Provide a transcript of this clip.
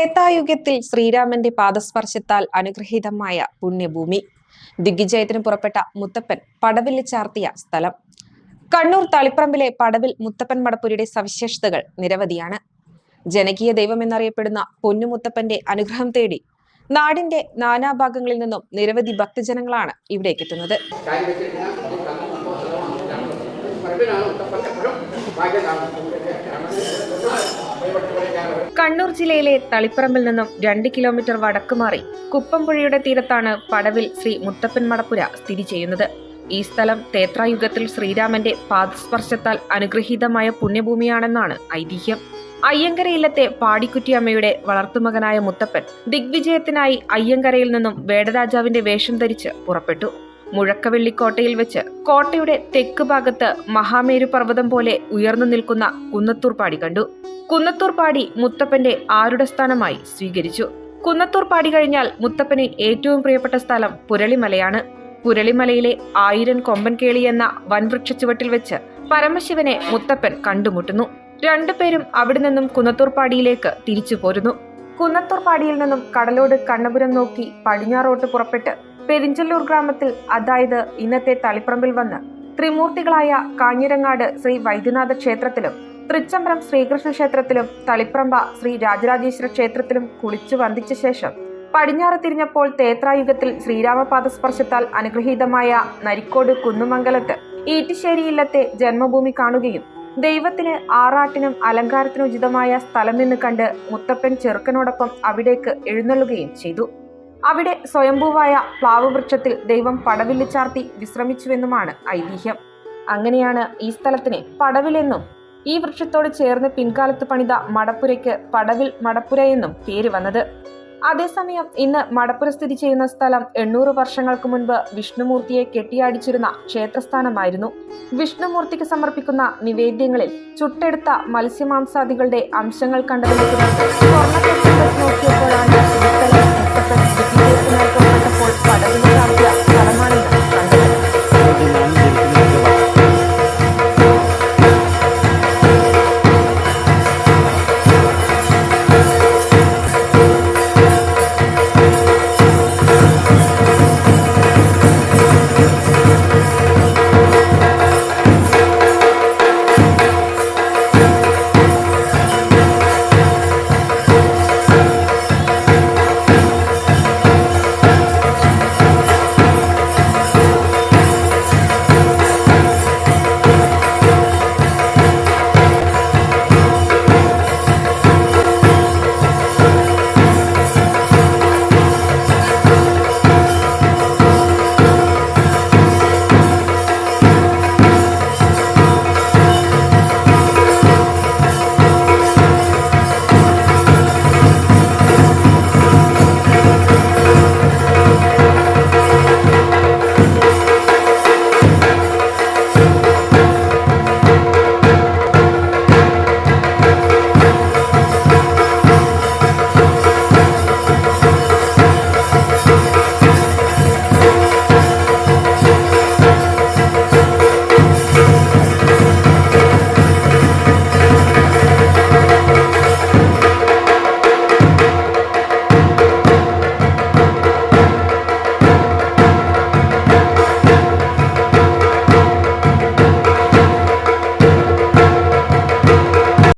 ത്രേതായുഗത്തിൽ ശ്രീരാമന്റെ പാദസ്പർശത്താൽ അനുഗ്രഹീതമായ പുണ്യഭൂമി. ദിഗ്വിജയത്തിന് പുറപ്പെട്ട മുത്തപ്പൻ പടവിൽ ചാർത്തിയ സ്ഥലം. കണ്ണൂർ തളിപ്പറമ്പിലെ പടവിൽ മുത്തപ്പൻ മടപ്പുരിയുടെ സവിശേഷതകൾ നിരവധിയാണ്. ജനകീയ ദൈവം എന്നറിയപ്പെടുന്ന പൊന്നുമുത്തപ്പന്റെ അനുഗ്രഹം തേടി നാടിന്റെ നാനാഭാഗങ്ങളിൽ നിന്നും നിരവധി ഭക്തജനങ്ങളാണ് ഇവിടേക്ക് എത്തുന്നത് കണ്ണൂർ ജില്ലയിലെ തളിപ്പറമ്പിൽ നിന്നും രണ്ട് കിലോമീറ്റർ വടക്കുമാറി കുപ്പംപുഴയുടെ തീരത്താണ് പടവിൽ ശ്രീ മുത്തപ്പൻ മടപ്പുര സ്ഥിതി ചെയ്യുന്നത്. ഈ സ്ഥലം തേത്രായുഗത്തിൽ ശ്രീരാമന്റെ പാദസ്പർശത്താൽ അനുഗ്രഹീതമായ പുണ്യഭൂമിയാണെന്നാണ് ഐതിഹ്യം. അയ്യങ്കര ഇല്ലത്തെ പാടിക്കുറ്റിയമ്മയുടെ വളർത്തുമകനായ മുത്തപ്പൻ ദിഗ്വിജയത്തിനായി അയ്യങ്കരയിൽ നിന്നും വേടരാജാവിന്റെ വേഷം ധരിച്ച് പുറപ്പെട്ടു. മുഴക്കവെള്ളിക്കോട്ടയിൽ വെച്ച് കോട്ടയുടെ തെക്ക് ഭാഗത്ത് മഹാമേരു പർവതം പോലെ ഉയർന്നു നിൽക്കുന്ന കുന്നത്തൂർപ്പാടി കണ്ടു. കുന്നത്തൂർപ്പാടി മുത്തപ്പന്റെ ആരുടെ സ്ഥാനമായി സ്വീകരിച്ചു. കുന്നത്തൂർപ്പാടി കഴിഞ്ഞാൽ മുത്തപ്പന് ഏറ്റവും പ്രിയപ്പെട്ട സ്ഥലം പുരളിമലയാണ്. പുരളിമലയിലെ ആയിരം കൊമ്പൻ കേളി എന്ന വൻവൃക്ഷ ചുവട്ടിൽ വെച്ച് പരമശിവനെ മുത്തപ്പൻ കണ്ടുമുട്ടുന്നു. രണ്ടുപേരും അവിടെ നിന്നും കുന്നത്തൂർപ്പാടിയിലേക്ക് തിരിച്ചു പോരുന്നു. കുന്നത്തൂർപ്പാടിയിൽ നിന്നും കടലോട് കണ്ണപുരം നോക്കി പടിഞ്ഞാറോട്ട് പുറപ്പെട്ട് പെരിഞ്ചല്ലൂർ ഗ്രാമത്തിൽ അതായത് ഇന്നത്തെ തളിപ്പറമ്പിൽ വന്ന് ത്രിമൂർത്തികളായ കാഞ്ഞിരങ്ങാട് ശ്രീ വൈദ്യനാഥ ക്ഷേത്രത്തിലും തൃച്ചംബരം ശ്രീകൃഷ്ണ ക്ഷേത്രത്തിലും തളിപ്രമ്പ ശ്രീ രാജരാജേശ്വര ക്ഷേത്രത്തിലും കുളിച്ചു വന്ദിച്ച ശേഷം പടിഞ്ഞാറ് തിരിഞ്ഞപ്പോൾ തേത്രായുഗത്തിൽ ശ്രീരാമപാദസ്പർശത്താൽ അനുഗ്രഹീതമായ നരിക്കോട് കുന്നുമംഗലത്ത് ഈറ്റിശ്ശേരി ഇല്ലത്തെ ജന്മഭൂമി കാണുകയും ദൈവത്തിന് ആറാട്ടിനും അലങ്കാരത്തിനുചിതമായ സ്ഥലം സ്ഥലമെന്ന് കണ്ട് മുത്തപ്പൻ ചെറുക്കനോടൊപ്പം അവിടേക്ക് എഴുന്നള്ളുകയും ചെയ്തു. അവിടെ സ്വയംഭൂവായ പ്ലാവ് വൃക്ഷത്തിൽ ദൈവം പടവില്ല് ചാർത്തി വിശ്രമിച്ചുവെന്നുമാണ് ഐതിഹ്യം. അങ്ങനെയാണ് ഈ സ്ഥലത്തിന് പടവിലെന്നും ഈ വൃക്ഷത്തോട് ചേർന്ന് പിൻകാലത്ത് പണിത മടപ്പുരയ്ക്ക് പടവിൽ മടപ്പുര എന്നും പേര് വന്നത്. അതേസമയം ഇന്ന് മടപ്പുര സ്ഥിതി ചെയ്യുന്ന സ്ഥലം എണ്ണൂറ് വർഷങ്ങൾക്ക് മുൻപ് വിഷ്ണുമൂർത്തിയെ കെട്ടിയാടിച്ചിരുന്ന ക്ഷേത്രസ്ഥാനമായിരുന്നു. വിഷ്ണുമൂർത്തിക്ക് സമർപ്പിക്കുന്ന നിവേദ്യങ്ങളിൽ ചുട്ടെടുത്ത മത്സ്യമാംസാദികളുടെ അംശങ്ങൾ കണ്ടതിനെ നോക്കിയപ്പോഴാണ്